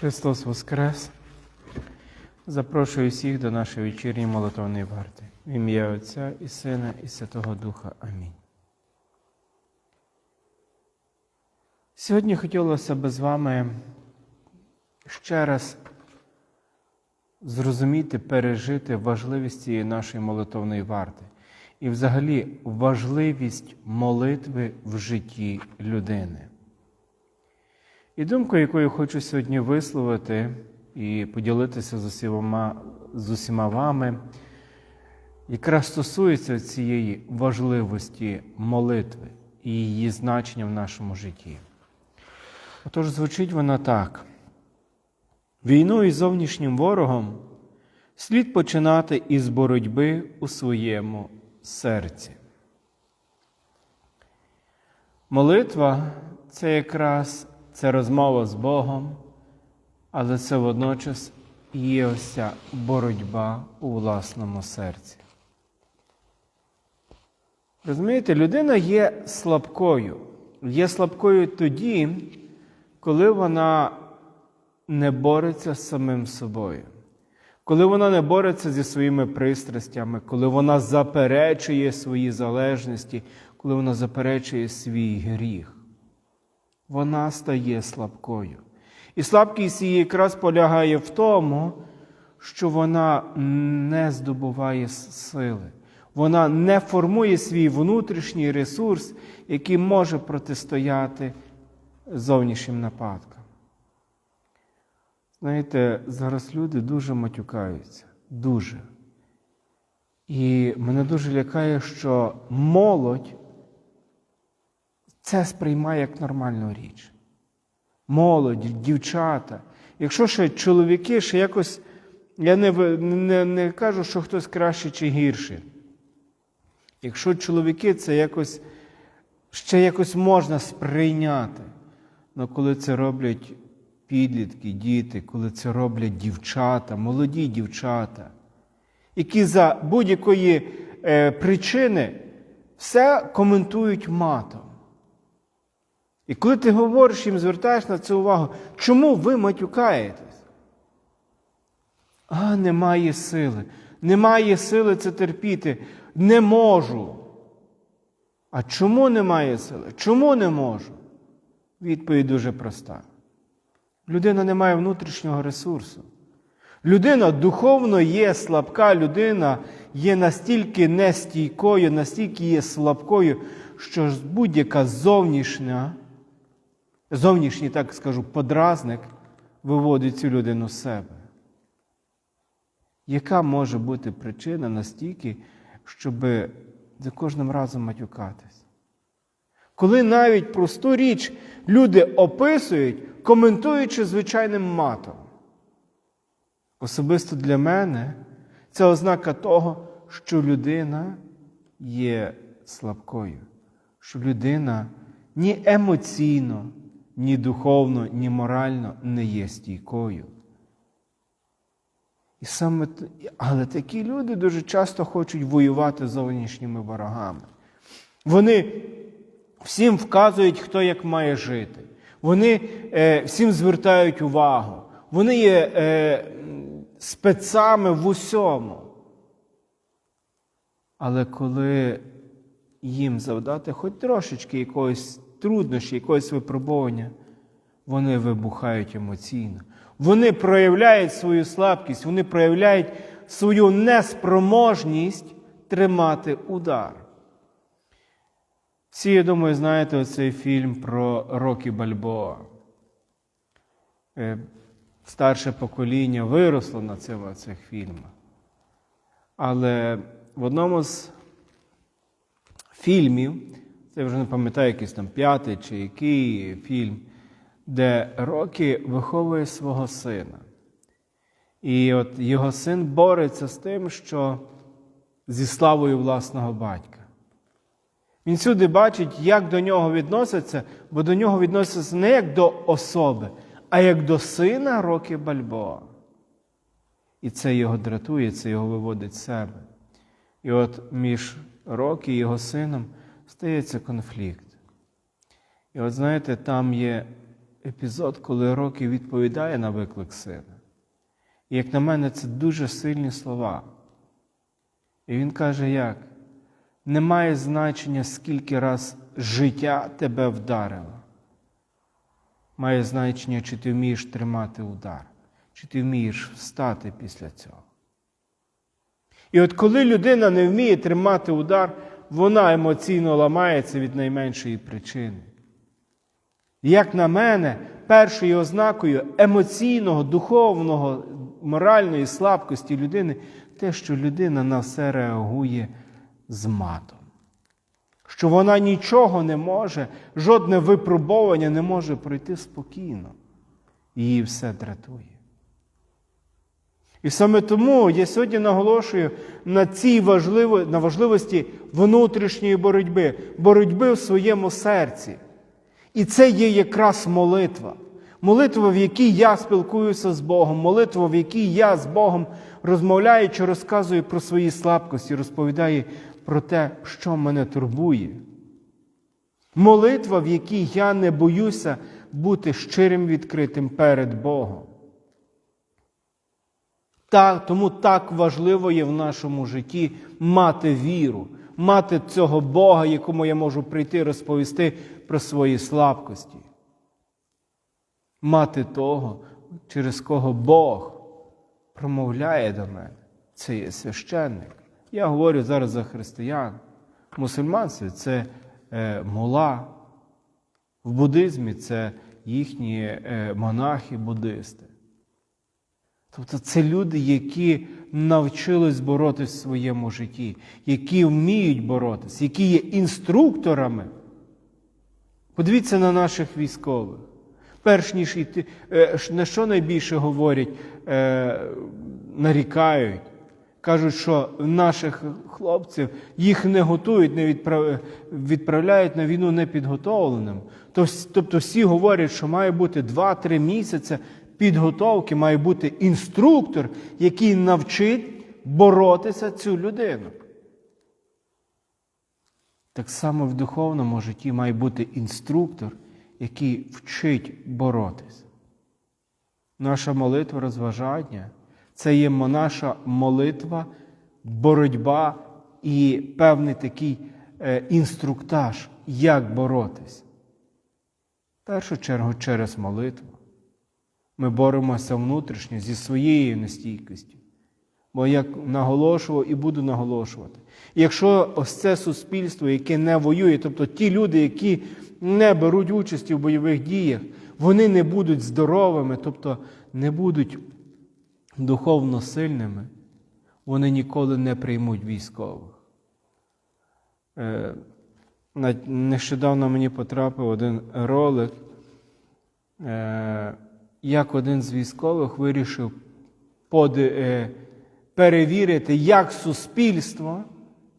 Христос Воскрес! Запрошую всіх до нашої вечірньої молитовної варти. В ім'я Отця і Сина, і Святого Духа. Амінь. Сьогодні хотілося б з вами ще раз зрозуміти, пережити важливість цієї нашої молитовної варти і взагалі важливість молитви в житті людини. І думку, яку я хочу сьогодні висловити і поділитися з усіма, з усіма вами, якраз стосується цієї важливості молитви і її значення в нашому житті. Отож, звучить вона так: війну із зовнішнім ворогом слід починати із боротьби у своєму серці. Молитва це якраз це розмова з Богом, але це водночас є ось боротьба у власному серці. Розумієте, людина є слабкою. Є слабкою тоді, коли вона не бореться з самим собою, коли вона не бореться зі своїми пристрастями, коли вона заперечує свої залежності, коли вона заперечує свій гріх вона стає слабкою. І слабкість її якраз полягає в тому, що вона не здобуває сили, вона не формує свій внутрішній ресурс, який може протистояти зовнішнім нападкам. Знаєте, зараз люди дуже матюкаються, дуже. І мене дуже лякає, що молодь це сприймає як нормальну річ. Молодь, дівчата. Якщо ще чоловіки, ще якось, я не, не, не кажу, що хтось краще чи гірше. Якщо чоловіки це якось ще якось можна сприйняти. Але коли це роблять підлітки, діти, коли це роблять дівчата, молоді дівчата, які за будь-якої е, причини все коментують матом. І коли ти говориш їм, звертаєш на це увагу, чому ви матюкаєтесь? А, немає сили. Немає сили це терпіти. Не можу. А чому немає сили? Чому не можу? Відповідь дуже проста. Людина не має внутрішнього ресурсу. Людина духовно є слабка, людина є настільки нестійкою, настільки є слабкою, що будь-яка зовнішня зовнішній, так скажу, подразник виводить цю людину з себе. Яка може бути причина настільки, щоб за кожним разом матюкатись? Коли навіть просту річ люди описують, коментуючи звичайним матом. Особисто для мене це ознака того, що людина є слабкою, що людина ні емоційно, ні духовно, ні морально не є стійкою. І саме, Але такі люди дуже часто хочуть воювати з зовнішніми ворогами. Вони всім вказують, хто як має жити. Вони е, всім звертають увагу. Вони є е, спецами в усьому. Але коли їм завдати хоч трошечки якоїсь труднощі, якогось випробування, вони вибухають емоційно. Вони проявляють свою слабкість, вони проявляють свою неспроможність тримати удар. Всі, я думаю, знаєте оцей фільм про Рокі Бальбоа. Е, старше покоління виросло на цих, цих фільмах. Але в одному з фільмів це вже не пам'ятаю, якийсь там п'ятий чи який фільм, де Рокі виховує свого сина. І от його син бореться з тим, що зі славою власного батька. Він сюди бачить, як до нього відносяться, бо до нього відносяться не як до особи, а як до сина Рокі Бальбоа. І це його дратує, це його виводить з себе. І от між Рокі і його сином стається конфлікт. І от знаєте, там є епізод, коли Рокі відповідає на виклик сина. І як на мене, це дуже сильні слова. І він каже, як? Немає значення, скільки раз життя тебе вдарило. Має значення, чи ти вмієш тримати удар, чи ти вмієш встати після цього. І от коли людина не вміє тримати удар, вона емоційно ламається від найменшої причини. Як на мене, першою ознакою емоційного, духовного, моральної слабкості людини те, що людина на все реагує з матом. Що вона нічого не може, жодне випробування не може пройти спокійно. Її все дратує. І саме тому я сьогодні наголошую на цій важливо, на важливості внутрішньої боротьби, боротьби в своєму серці. І це є якраз молитва. Молитва, в якій я спілкуюся з Богом, молитва, в якій я з Богом розмовляю чи розказую про свої слабкості, розповідаю про те, що мене турбує. Молитва, в якій я не боюся бути щирим відкритим перед Богом. Так, тому так важливо є в нашому житті мати віру, мати цього Бога, якому я можу прийти розповісти про свої слабкості. Мати того, через кого Бог промовляє до мене. Це є священник. Я говорю зараз за християн. В мусульманстві це е, мула, в буддизмі це їхні е, монахи, буддисти. Тобто це люди, які навчились боротись в своєму житті, які вміють боротись, які є інструкторами. Подивіться на наших військових. Перш ніж йти, е, на що найбільше говорять, е, нарікають, кажуть, що наших хлопців їх не готують, не відправляють на війну непідготовленим. Тобто всі говорять, що має бути 2-3 місяці підготовки має бути інструктор, який навчить боротися цю людину. Так само в духовному житті має бути інструктор, який вчить боротись. Наша молитва розважання це є наша молитва, боротьба і певний такий е, інструктаж, як боротись. В першу чергу через молитву. Ми боремося внутрішньо зі своєю нестійкістю. Бо як наголошував і буду наголошувати. Якщо ось це суспільство, яке не воює, тобто ті люди, які не беруть участі в бойових діях, вони не будуть здоровими, тобто не будуть духовно сильними, вони ніколи не приймуть військових. Е, нещодавно мені потрапив один ролик. Як один з військових вирішив е, перевірити, як суспільство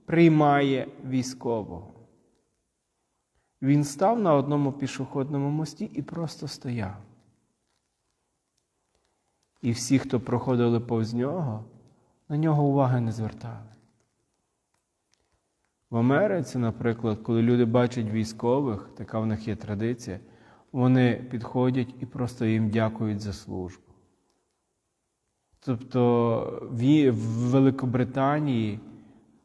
приймає військового. Він став на одному пішохідному мості і просто стояв. І всі, хто проходили повз нього, на нього уваги не звертали. В Америці, наприклад, коли люди бачать військових, така в них є традиція вони підходять і просто їм дякують за службу. Тобто в Великобританії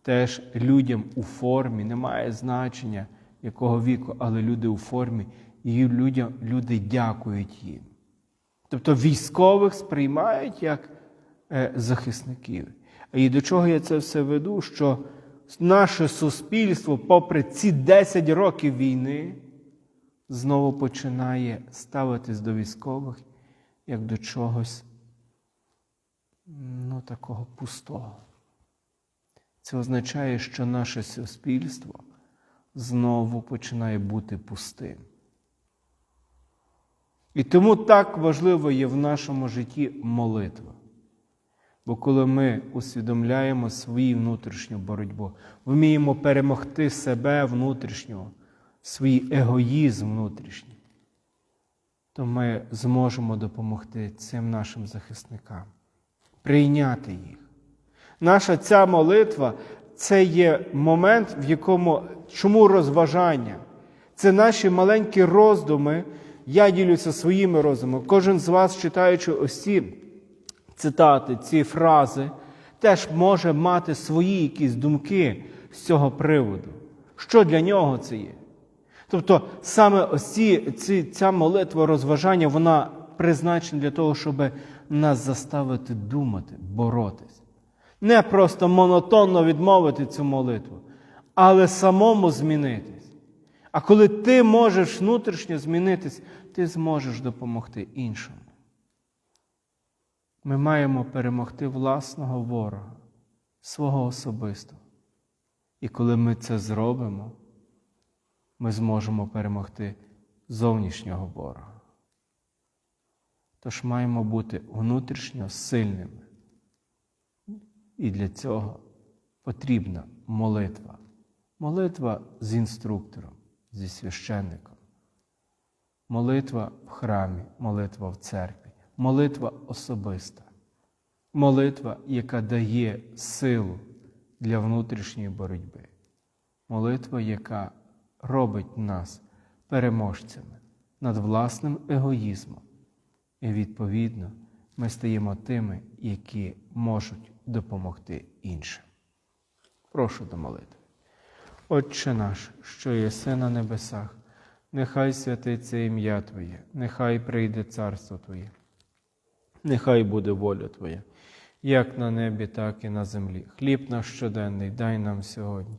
теж людям у формі немає значення якого віку, але люди у формі, і людям, люди дякують їм. Тобто військових сприймають як е, захисників. І до чого я це все веду? Що наше суспільство, попри ці 10 років війни, знову починає ставитись до військових як до чогось ну, такого пустого. Це означає, що наше суспільство знову починає бути пустим. І тому так важливо є в нашому житті молитва. Бо коли ми усвідомляємо свою внутрішню боротьбу, вміємо перемогти себе внутрішнього свій егоїзм внутрішній, то ми зможемо допомогти цим нашим захисникам, прийняти їх. Наша ця молитва це є момент, в якому чому розважання? Це наші маленькі роздуми, Я ділюся своїми розумами. Кожен з вас, читаючи ось ці цитати, ці фрази, теж може мати свої якісь думки з цього приводу. Що для нього це є? Тобто саме ось ці, ця молитва розважання, вона призначена для того, щоб нас заставити думати, боротись. Не просто монотонно відмовити цю молитву, але самому змінитись. А коли ти можеш внутрішньо змінитись, ти зможеш допомогти іншому. Ми маємо перемогти власного ворога, свого особистого. І коли ми це зробимо, ми зможемо перемогти зовнішнього ворога. Тож маємо бути внутрішньо сильними. І для цього потрібна молитва. Молитва з інструктором, зі священником. Молитва в храмі, молитва в церкві, молитва особиста. Молитва, яка дає силу для внутрішньої боротьби. Молитва, яка робить нас переможцями над власним егоїзмом. І відповідно ми стаємо тими, які можуть допомогти іншим. Прошу до молитви. Отче наш, що єси на небесах, нехай святиться ім'я Твоє, нехай прийде царство Твоє, нехай буде воля Твоя, як на небі, так і на землі. Хліб наш щоденний дай нам сьогодні,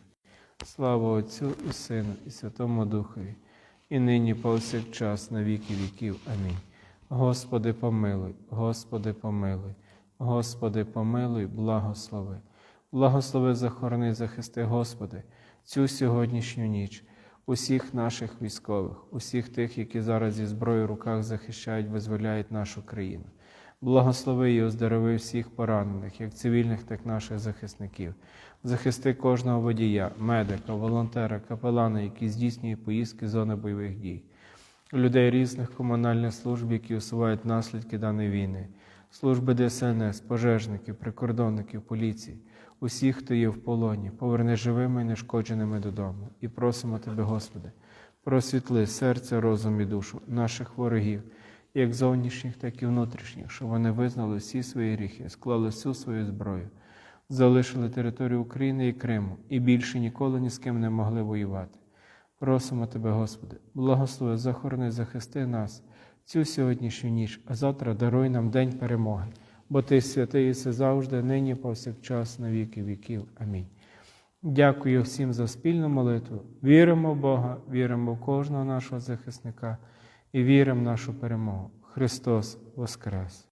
Слава Отцю і Сину, і Святому Духові, і нині повсякчас на віки віків. Амінь. Господи, помилуй, Господи, помилуй, Господи, помилуй, благослови. Благослови, захорони, захисти, Господи, цю сьогоднішню ніч, усіх наших військових, усіх тих, які зараз зі зброєю в руках захищають, визволяють нашу країну. Благослови і оздорови всіх поранених, як цивільних, так і наших захисників. Захисти кожного водія, медика, волонтера, капелана, які здійснюють поїздки зони бойових дій, людей різних комунальних служб, які усувають наслідки даної війни, служби ДСНС, пожежників, прикордонників, поліції, усіх, хто є в полоні, поверни живими і нешкодженими додому. І просимо Тебе, Господи, просвітли серце, розум і душу наших ворогів як зовнішніх, так і внутрішніх, щоб вони визнали всі свої гріхи, склали всю свою зброю, залишили територію України і Криму і більше ніколи ні з ким не могли воювати. Просимо Тебе, Господи, благослови, захорони, захисти нас цю сьогоднішню ніч, а завтра даруй нам день перемоги, бо Ти святий і все завжди, нині, повсякчас, на віки віків. Амінь. Дякую всім за спільну молитву. Віримо в Бога, віримо в кожного нашого захисника і віримо в нашу перемогу. Христос Воскрес!